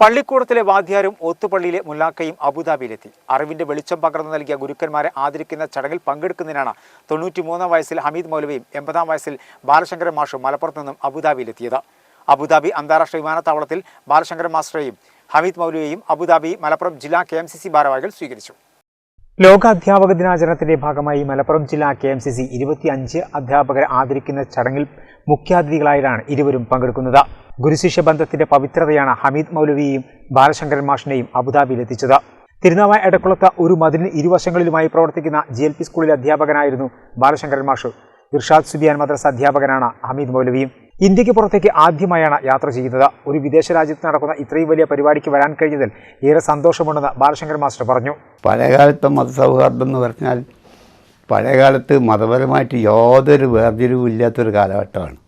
പള്ളിക്കൂടത്തിലെ വാദ്യാരും ഓത്തുപള്ളിയിലെ മുല്ലാക്കയും അബുദാബിയിലെത്തി. അറിവിന്റെ വെളിച്ചം പകർന്നു നൽകിയ ഗുരുക്കന്മാരെ ആദരിക്കുന്ന ചടങ്ങിൽ പങ്കെടുക്കുന്നതിനാണ് തൊണ്ണൂറ്റിമൂന്നാം വയസ്സിൽ ഹമീദ് മൗലവിയും എൺപതാം വയസ്സിൽ ബാലശങ്കരൻ മാഷും മലപ്പുറത്ത് നിന്നും അബുദാബിയിലെത്തിയത്. അബുദാബി അന്താരാഷ്ട്ര വിമാനത്താവളത്തിൽ ബാലശങ്കരൻ മാസ്റ്ററെയും ഹമീദ് മൗലവിയെയും അബുദാബി മലപ്പുറം ജില്ലാ കെ എം സി സി ഭാരവാഹികൾ സ്വീകരിച്ചു. ലോക അധ്യാപക ദിനാചരണത്തിന്റെ ഭാഗമായി മലപ്പുറം ജില്ലാ കെ എം സി സി ഇരുപത്തിയഞ്ച് അധ്യാപകരെ ആദരിക്കുന്ന ചടങ്ങിൽ മുഖ്യാതിഥികളായിട്ടാണ് ഇരുവരും പങ്കെടുക്കുന്നത്. ഗുരുശിഷ്യ ബന്ധത്തിന്റെ പവിത്രതയാണ് ഹമീദ് മൗലവിയെയും ബാലശങ്കരൻ മാഷിനെയും അബുദാബിയിലെത്തിച്ചത് തിരുനാവായ എടക്കുളത്ത് ഒരു മതിലിന് ഇരുവശങ്ങളിലുമായി പ്രവർത്തിക്കുന്ന ജി എൽ പി സ്കൂളിലെ അധ്യാപകനായിരുന്നു ബാലശങ്കരൻ മാഷു. ഇർഷാദ് സുബിയാൻ മദ്രസ അധ്യാപകനാണ് ഹമീദ് മൗലവിയും. ഇന്ത്യയ്ക്ക് പുറത്തേക്ക് ആദ്യമായാണ് യാത്ര ചെയ്യുന്നത്. ഒരു വിദേശ രാജ്യത്ത് നടക്കുന്ന ഇത്രയും വലിയ പരിപാടിക്ക് വരാൻ കഴിഞ്ഞതിൽ ഏറെ സന്തോഷമുണ്ടെന്ന് ബാലശങ്കർ മാസ്റ്റർ പറഞ്ഞു. പഴയകാലത്തെ മതസൗഹാർദ്ദം എന്ന് പറഞ്ഞാൽ പഴയകാലത്ത് മതപരമായിട്ട് യാതൊരു വേർതിരിവും ഇല്ലാത്തൊരു കാലഘട്ടമാണ്.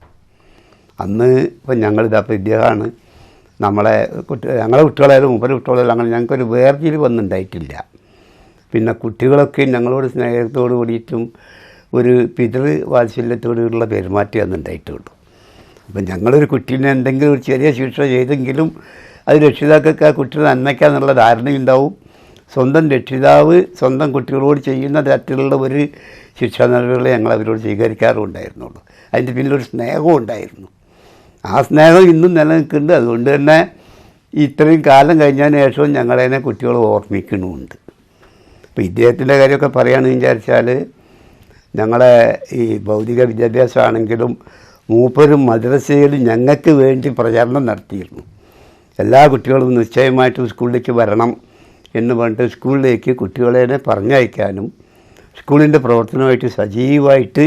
അന്ന് ഇപ്പം ഞങ്ങളിതപ്പോൾ ഇദ്ദേഹമാണ് നമ്മളെ കുട്ടി ഞങ്ങളെ കുട്ടികളായാലും മുപ്പത് കുട്ടികളായാലും അങ്ങനെ ഞങ്ങൾക്കൊരു വേർതിരിവ് ഒന്നും ഉണ്ടായിട്ടില്ല. പിന്നെ കുട്ടികളൊക്കെ ഞങ്ങളോട് സ്നേഹത്തോട് കൂടിയിട്ടും ഒരു പിതൃ വാത്സല്യത്തോടുള്ള പെരുമാറ്റം അന്ന് ഉണ്ടായിട്ടുള്ളൂ. അപ്പം ഞങ്ങളൊരു കുട്ടീനെ എന്തെങ്കിലും ഒരു ചെറിയ ശിക്ഷ ചെയ്തെങ്കിലും അത് രക്ഷിതാക്കൾക്ക് ആ കുട്ടിയുടെ നന്മയ്ക്കാന്നുള്ള ധാരണയുണ്ടാവും സ്വന്തം രക്ഷിതാവ് സ്വന്തം കുട്ടികളോട് ചെയ്യുന്ന തരത്തിലുള്ള ഒരു ശിക്ഷാ നടപടികളെ ഞങ്ങൾ അവരോട് സ്വീകരിക്കാറുണ്ടായിരുന്നുള്ളൂ. അതിന്റെ പിന്നിലൊരു സ്നേഹവും ഉണ്ടായിരുന്നു. ആ സ്നേഹം ഇന്നും നിലനിൽക്കുന്നുണ്ട്. അതുകൊണ്ട് തന്നെ ഇത്രയും കാലം കഴിഞ്ഞതിന് ശേഷവും ഞങ്ങളതിനെ കുട്ടികൾ ഓർമ്മിക്കണമുണ്ട് അപ്പോൾ ഇദ്ദേഹത്തിന്റെ കാര്യമൊക്കെ പറയുകയാണെന്ന് വിചാരിച്ചാൽ ഞങ്ങളെ ഈ ഭൗതിക വിദ്യാഭ്യാസമാണെങ്കിലും മൂപ്പരും മദ്രസയിൽ ഞങ്ങൾക്ക് വേണ്ടി പ്രചാരണം നടത്തിയിരുന്നു. എല്ലാ കുട്ടികളും നിശ്ചയമായിട്ടും സ്കൂളിലേക്ക് വരണം എന്ന് പറഞ്ഞിട്ട് സ്കൂളിലേക്ക് കുട്ടികളെ പറഞ്ഞയക്കാനും സ്കൂളിന്റെ പ്രവർത്തനമായിട്ട് സജീവമായിട്ട്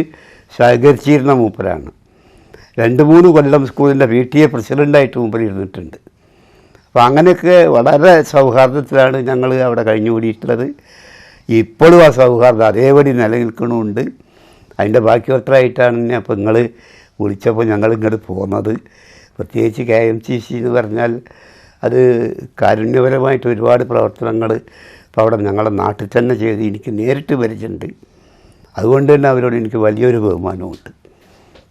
സഹകരിച്ചിരുന്ന മൂപ്പരാണ്. രണ്ട് മൂന്ന് കൊല്ലം സ്കൂളിന്റെ പി ടി എ പ്രസിഡന്റായിട്ട് മൂപ്പർ ഇരുന്നിട്ടുണ്ട്. അപ്പോൾ അങ്ങനെയൊക്കെ വളരെ സൗഹാർദ്ദത്തിലാണ് ഞങ്ങൾ അവിടെ കഴിഞ്ഞുകൂടിയിട്ടുള്ളത്. ഇപ്പോഴും ആ സൗഹാർദ്ദം അതേപടി നിലനിൽക്കണമുണ്ട്. അതിന്റെ ബാക്കിയോത്രമായിട്ടാണ് എന്നെ അപ്പോൾ നിങ്ങൾ വിളിച്ചപ്പോൾ ഞങ്ങൾ ഇങ്ങോട്ട് പോകുന്നത് പ്രത്യേകിച്ച് കെ എം സി സി എന്ന് പറഞ്ഞാൽ അത് കാരുണ്യപരമായിട്ട് ഒരുപാട് പ്രവർത്തനങ്ങൾ ഇപ്പോൾ അവിടെ ഞങ്ങളുടെ നാട്ടിൽ തന്നെ ചെയ്ത് എനിക്ക് നേരിട്ട് പരിചയമുണ്ട്. അതുകൊണ്ട് തന്നെ അവരോട് എനിക്ക് വലിയൊരു ബഹുമാനമുണ്ട്.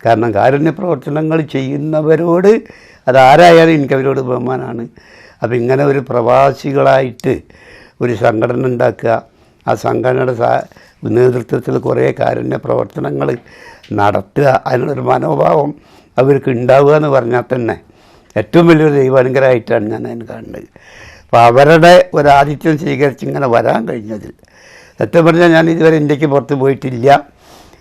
കാരണം കാരുണ്യ പ്രവർത്തനങ്ങൾ ചെയ്യുന്നവരോട് അതാരായാലും എനിക്ക് അവരോട് ബഹുമാനമാണ്. അപ്പോൾ ഇങ്ങനെ ഒരു പ്രവാസികളായിട്ട് ഒരു സംഘടന ഉണ്ടാക്കുക ആ സംഘടനയുടെ നേതൃത്വത്തിൽ കുറേ കാരുണ്യ പ്രവർത്തനങ്ങൾ നടത്തുക. അതിനുള്ളൊരു മനോഭാവം അവർക്ക് ഉണ്ടാവുക എന്ന് പറഞ്ഞാൽ തന്നെ ഏറ്റവും വലിയൊരു ദൈവാനുഗ്രഹമായിട്ടാണ് ഞാൻ അതിന് കാണുന്നത്. അപ്പോൾ അവരുടെ ഒരു ആതിഥ്യം സ്വീകരിച്ച് ഇങ്ങനെ വരാൻ കഴിഞ്ഞതിൽ സത്യം പറഞ്ഞാൽ ഞാൻ ഇതുവരെ ഇന്ത്യയ്ക്ക് പുറത്ത് പോയിട്ടില്ല.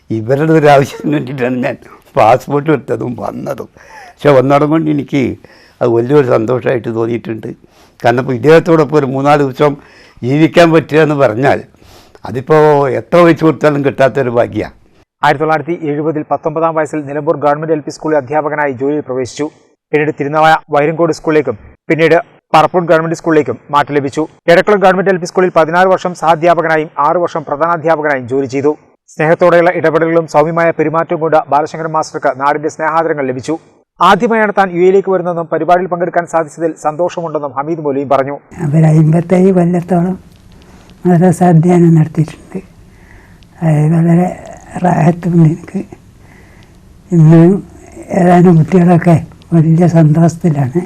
ഇവരുടെ ഒരു ആവശ്യത്തിന് വേണ്ടിയിട്ടാണ് ഞാൻ പാസ്പോർട്ട് എടുത്തതും വന്നതും. പക്ഷെ വന്നോടം കൊണ്ട് എനിക്ക് അത് വലിയൊരു സന്തോഷമായിട്ട് തോന്നിയിട്ടുണ്ട്. കാരണം ഇപ്പോൾ ഇദ്ദേഹത്തോടൊപ്പം ഒരു മൂന്നാൽ ദിവസം ജീവിക്കാൻ പറ്റുക എന്ന് പറഞ്ഞാൽ അതിപ്പോൾ എത്ര ഒഴിച്ചു കൊടുത്താലും കിട്ടാത്തൊരു ഭാഗ്യമാണ് ആയിരത്തി തൊള്ളായിരത്തി എഴുപതിൽ പത്തൊമ്പതാം വയസ്സിൽ നിലമ്പൂർ ഗവൺമെന്റ് എൽ പി സ്കൂളിൽ അധ്യാപകനായി ജോലിയിൽ പ്രവേശിച്ചു. പിന്നീട് തിരുനാവായ വൈരങ്കോട് സ്കൂളിലേക്കും പിന്നീട് പറപ്പൂർ ഗവൺമെന്റ് സ്കൂളിലേക്കും മാറ്റം ലഭിച്ചു. എടക്കുളം ഗവൺമെന്റ് എൽ പി സ്കൂളിൽ പതിനാറ് വർഷം സഹാധ്യാപകനായും ആറ് വർഷം പ്രധാനാധ്യാപകനായും ജോലി ചെയ്തു. സ്നേഹത്തോടെയുള്ള ഇടപെടലുകളും സൗമ്യമായ പെരുമാറ്റവും കൊണ്ട് ബാലശങ്കരൻ മാസ്റ്റർക്ക് നാടിന്റെ സ്നേഹാദരങ്ങൾ ലഭിച്ചു. ആദ്യമായാണ് താൻ യു എയിലേക്ക് വരുന്നതെന്നും പരിപാടിയിൽ പങ്കെടുക്കാൻ സാധിച്ചതിൽ സന്തോഷമുണ്ടെന്നും ഹമീദ് മൊലിയും പറഞ്ഞു. അവർ അമ്പത്തേഴ് കൊല്ലത്തോളം മദ്രസ അധ്യയനം നടത്തിയിട്ടുണ്ട്. അത് വളരെ റാഹത്തുണ്ട് എനിക്ക്. ഇന്നും ഏതാനും കുട്ടികളൊക്കെ വലിയ സന്തോഷത്തിലാണ്.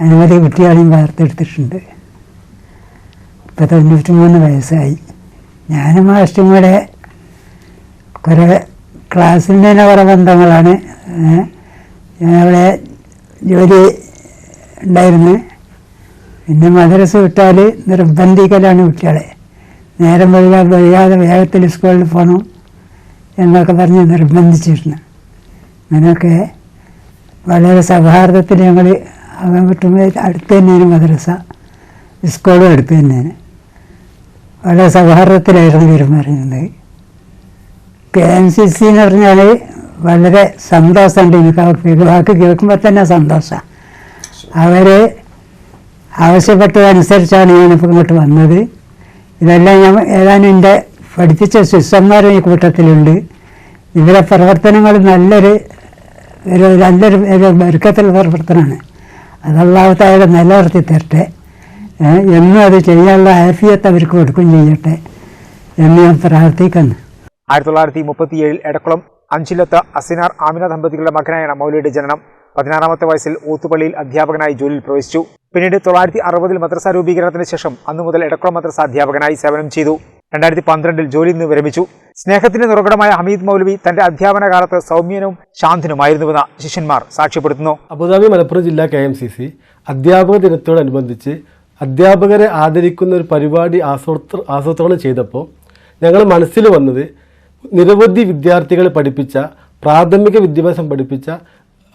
അനവധി കുട്ടികളെയും വാർത്തെടുത്തിട്ടുണ്ട് ഇപ്പം തൊണ്ണൂറ്റി മൂന്ന് വയസ്സായി. ഞാനും മാസ്റ്ററും കൂടെ കുറേ ക്ലാസ്സിന്റെ തന്നെ കുറേ ബന്ധങ്ങളാണ്. ഞാനവിടെ ജോലി ഉണ്ടായിരുന്നു. പിന്നെ മദ്രസ വിട്ടാൽ നിർബന്ധിക്കലാണ് കുട്ടികളെ. നേരം വൈകാതെ വൈകാതെ വേഗത്തിൽ സ്കൂളിൽ പോകണം എന്നൊക്കെ പറഞ്ഞ് നിർബന്ധിച്ചിരുന്നു. അങ്ങനെയൊക്കെ വളരെ സൗഹാർദ്ദത്തിൽ ഞങ്ങൾ അങ്ങോട്ടും അടുത്ത് തന്നെയാണ് മദ്രസ സ്കൂളും അടുത്ത് തന്നെയാണ്. വളരെ സൗഹാർദ്ദത്തിലായിരുന്നു പെരുമാറുന്നത്. കെ എം സി സി എന്ന് പറഞ്ഞാൽ വളരെ സന്തോഷമുണ്ട്. എനിക്ക് വാക്ക് കേൾക്കുമ്പോൾ തന്നെ സന്തോഷമാണ് അവർ ആവശ്യപ്പെട്ടതനുസരിച്ചാണ് ഞാനിപ്പോൾ ഇങ്ങോട്ട് വന്നത്. ഇതെല്ലാം ഞാൻ ഏതാനും എന്റെ പഠിപ്പിച്ച ശിഷ്യന്മാരും ഈ കൂട്ടത്തിലുണ്ട്. ഇവരെ പ്രവർത്തനങ്ങൾ നല്ലൊരു ഒരു നല്ലൊരു ഒരു ഒരുക്കത്തിലുള്ള പ്രവർത്തനമാണ്. അതല്ലാത്ത നിലനിർത്തി തരട്ടെ. എന്നും അത് ചെയ്യാനുള്ള ആഫിയത്ത് അവർക്ക് കൊടുക്കുകയും ചെയ്യട്ടെ എന്ന് ഞാൻ പ്രാർത്ഥിക്കുന്നു. ആയിരത്തി തൊള്ളായിരത്തി മുപ്പത്തിയേഴിൽ എടക്കുളം അഞ്ചിലത്ത് അസിനാർ ആമിന ദമ്പതികളുടെ മകനായാണ് മൗലിയുടെ ജനനം. പതിനാറാമത്തെ വയസ്സിൽ ഊത്തുപള്ളിയിൽ അധ്യാപകനായി ജോലിയിൽ പ്രവേശിച്ചു. പിന്നീട് തൊള്ളായിരത്തി അറുപതിൽ മദ്രസ രൂപീകരണത്തിന് ശേഷം അന്നു മുതൽ എടക്കുളം മദ്രസ അധ്യാപകനായി സേവനം ചെയ്തു. രണ്ടായിരത്തി പന്ത്രണ്ടിൽ ജോലിയിൽ നിന്ന് വിരമിച്ചു. സ്നേഹത്തിന്റെ നിറകുടമായ ഹമീദ് മൗലവി തന്റെ അധ്യാപന കാലത്ത് സൗമ്യനും ശാന്തനുമായിരുന്നുവെന്ന് ശിഷ്യന്മാർ സാക്ഷ്യപ്പെടുത്തുന്നു. അബുദാബി മലപ്പുറം ജില്ലാ കെ എം സി സി അധ്യാപക ദിനത്തോടനുബന്ധിച്ച് അധ്യാപകരെ ആദരിക്കുന്ന ഒരു പരിപാടി ആസൂത്ര ആസൂത്രണം ചെയ്തപ്പോൾ ഞങ്ങൾ മനസ്സിൽ വന്നത് നിരവധി വിദ്യാർത്ഥികളെ പഠിപ്പിച്ച പ്രാഥമിക വിദ്യാഭ്യാസം പഠിപ്പിച്ച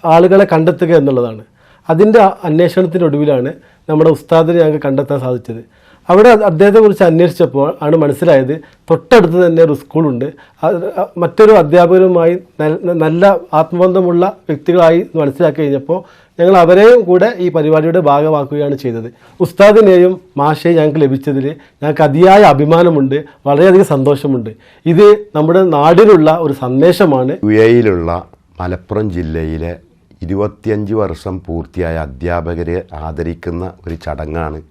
ആളുകളെ കണ്ടെത്തുക എന്നുള്ളതാണ്. അതിന്റെ അന്വേഷണത്തിനൊടുവിലാണ് നമ്മുടെ ഉസ്താദിനെ ഞങ്ങൾക്ക് കണ്ടെത്താൻ സാധിച്ചത്. അവിടെ അദ്ദേഹത്തെക്കുറിച്ച് അന്വേഷിച്ചപ്പോൾ ആണ് മനസ്സിലായത് തൊട്ടടുത്ത് തന്നെ ഒരു സ്കൂളുണ്ട്. മറ്റൊരു അധ്യാപകരുമായി നല്ല ആത്മബന്ധമുള്ള വ്യക്തികളായി മനസ്സിലാക്കി കഴിഞ്ഞപ്പോൾ ഞങ്ങൾ അവരെയും കൂടെ ഈ പരിപാടിയുടെ ഭാഗമാക്കുകയാണ് ചെയ്തത്. ഉസ്താദിനെയും മാഷയെ ഞങ്ങൾക്ക് ലഭിച്ചതിൽ ഞങ്ങൾക്ക് അതിയായ അഭിമാനമുണ്ട്. വളരെയധികം സന്തോഷമുണ്ട്. ഇത് നമ്മുടെ നാടിനുള്ള ഒരു സന്ദേശമാണ്. യു എയിലുള്ള മലപ്പുറം ജില്ലയിലെ ഇരുപത്തിയഞ്ച് വർഷം പൂർത്തിയായ അധ്യാപകരെ ആദരിക്കുന്ന ഒരു ചടങ്ങാണ്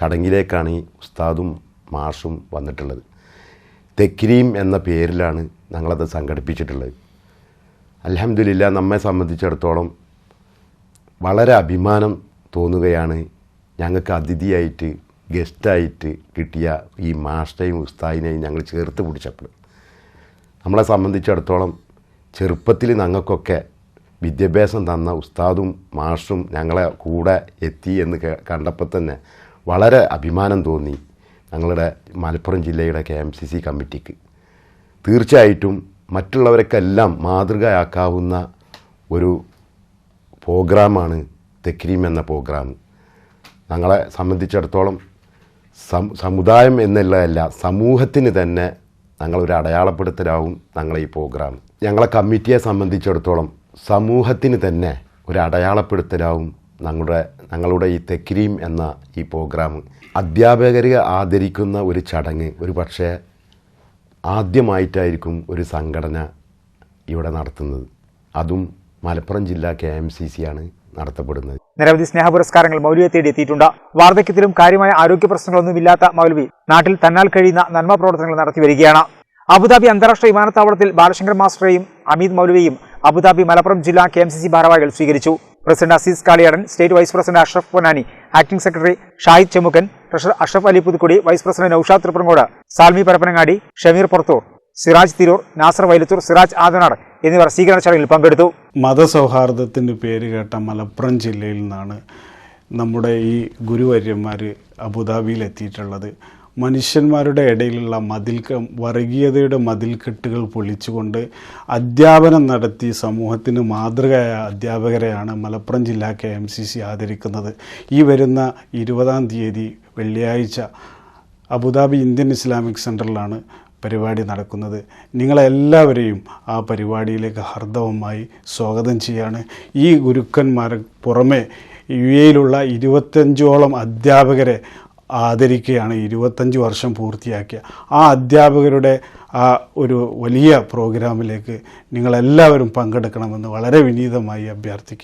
ചടങ്ങിലേക്കാണ് ഈ ഉസ്താദും മാഷും വന്നിട്ടുള്ളത്. തെക്കിരീം എന്ന പേരിലാണ് ഞങ്ങളത് സംഘടിപ്പിച്ചിട്ടുള്ളത്. അലഹമില്ല നമ്മെ സംബന്ധിച്ചിടത്തോളം വളരെ അഭിമാനം തോന്നുകയാണ് ഞങ്ങൾക്ക് അതിഥിയായിട്ട് ഗസ്റ്റായിട്ട് കിട്ടിയ ഈ മാസ്റ്റയും ഉസ്താദിനെയും ഞങ്ങൾ ചേർത്ത് പിടിച്ചപ്പോൾ. നമ്മളെ സംബന്ധിച്ചിടത്തോളം ചെറുപ്പത്തിൽ ഞങ്ങൾക്കൊക്കെ വിദ്യാഭ്യാസം തന്ന ഉസ്താദും മാഷും ഞങ്ങളെ കൂടെ എത്തി എന്ന് കണ്ടപ്പോൾ തന്നെ വളരെ അഭിമാനം തോന്നി ഞങ്ങളുടെ മലപ്പുറം ജില്ലയുടെ കെ എം സി സി കമ്മിറ്റിക്ക്. തീർച്ചയായിട്ടും മറ്റുള്ളവരൊക്കെല്ലാം മാതൃകയാക്കാവുന്ന ഒരു പ്രോഗ്രാമാണ് തെക്രീം എന്ന പ്രോഗ്രാം. ഞങ്ങളെ സംബന്ധിച്ചിടത്തോളം സമുദായം എന്നുള്ളതല്ല സമൂഹത്തിന് തന്നെ ഞങ്ങളൊരു അടയാളപ്പെടുത്തലാവും ഞങ്ങളെ ഈ പ്രോഗ്രാം. ഞങ്ങളെ കമ്മിറ്റിയെ സംബന്ധിച്ചിടത്തോളം സമൂഹത്തിന് തന്നെ ഒരു അടയാളപ്പെടുത്തലാവും ഞങ്ങളുടെ ഞങ്ങളുടെ ഈ തെക്രീം എന്ന ഈ പ്രോഗ്രാം അധ്യാപകരെ ആദരിക്കുന്ന ഒരു ചടങ്ങ് ഒരു പക്ഷേ ആദ്യമായിട്ടായിരിക്കും ഒരു സംഘടന ഇവിടെ നടത്തുന്നത്. അതും മലപ്പുറം ജില്ലാ കെ എം സി സി ആണ് നടത്തപ്പെടുന്നത്. നിരവധി സ്നേഹ പുരസ്കാരങ്ങൾ മൗലവിയെ തേടി എത്തിയിട്ടുണ്ട്. വാർദ്ധക്യത്തിലും കാര്യമായ ആരോഗ്യ പ്രശ്നങ്ങളൊന്നുമില്ലാത്ത മൗലവി നാട്ടിൽ തന്നാൽ കഴിയുന്ന നന്മ പ്രവർത്തനങ്ങൾ നടത്തി വരികയാണ്. അബുദാബി അന്താരാഷ്ട്ര വിമാനത്താവളത്തിൽ ബാലശങ്കർ മാസ്റ്ററേയും അമീദ് മൗലവിയും അബുദാബി മലപ്പുറം ജില്ലാ കെ എം സി സി ഭാരവാഹികൾ സ്വീകരിച്ചു. President Azeez Kaliyadan state vice president Ashraf Ponnani acting secretary Shahid Chemukkan treasurer Ashraf Ali Puthukudi vice president Naushad Thriprangode Salmi Parappanangadi Shameer Purathur Siraj Tirur Nasar Vailathur Siraj Adanad എന്നിവർ സ്വീകരണ ചടങ്ങിൽ പങ്കെടുത്തു. മതസൗഹാർദ്ദത്തിന്റെ പേര് കേട്ട മലപ്പുറം ജില്ലയിൽ നിന്നാണ് നമ്മുടെ ഈ ഗുരുവര്യന്മാർ അബുദാബിയിൽ എത്തിയിട്ടുള്ളത്. മനുഷ്യന്മാരുടെ ഇടയിലുള്ള മതിൽക്ക വർഗീയതയുടെ മതിൽക്കെട്ടുകൾ പൊളിച്ചുകൊണ്ട് അധ്യാപനം നടത്തി സമൂഹത്തിന് മാതൃകയായ അധ്യാപകരെയാണ് മലപ്പുറം ജില്ലാ കെ എം സി സി ആദരിക്കുന്നത്. ഈ വരുന്ന ഇരുപതാം തീയതി വെള്ളിയാഴ്ച അബുദാബി ഇന്ത്യൻ ഇസ്ലാമിക് സെന്ററിലാണ് പരിപാടി നടക്കുന്നത്. നിങ്ങളെല്ലാവരെയും ആ പരിപാടിയിലേക്ക് ഹർദവമായി സ്വാഗതം ചെയ്യാണ്. ഈ ഗുരുക്കന്മാർ പുറമെ യു എയിലുള്ള ഇരുപത്തഞ്ചോളം അധ്യാപകരെ ആദരിക്കുകയാണ്. ഇരുപത്തഞ്ച് വർഷം പൂർത്തിയാക്കിയ ആ അധ്യാപകരുടെ ആ ഒരു വലിയ പ്രോഗ്രാമിലേക്ക് നിങ്ങളെല്ലാവരും പങ്കെടുക്കണമെന്ന് വളരെ വിനീതമായി അഭ്യർത്ഥിക്കുന്നു.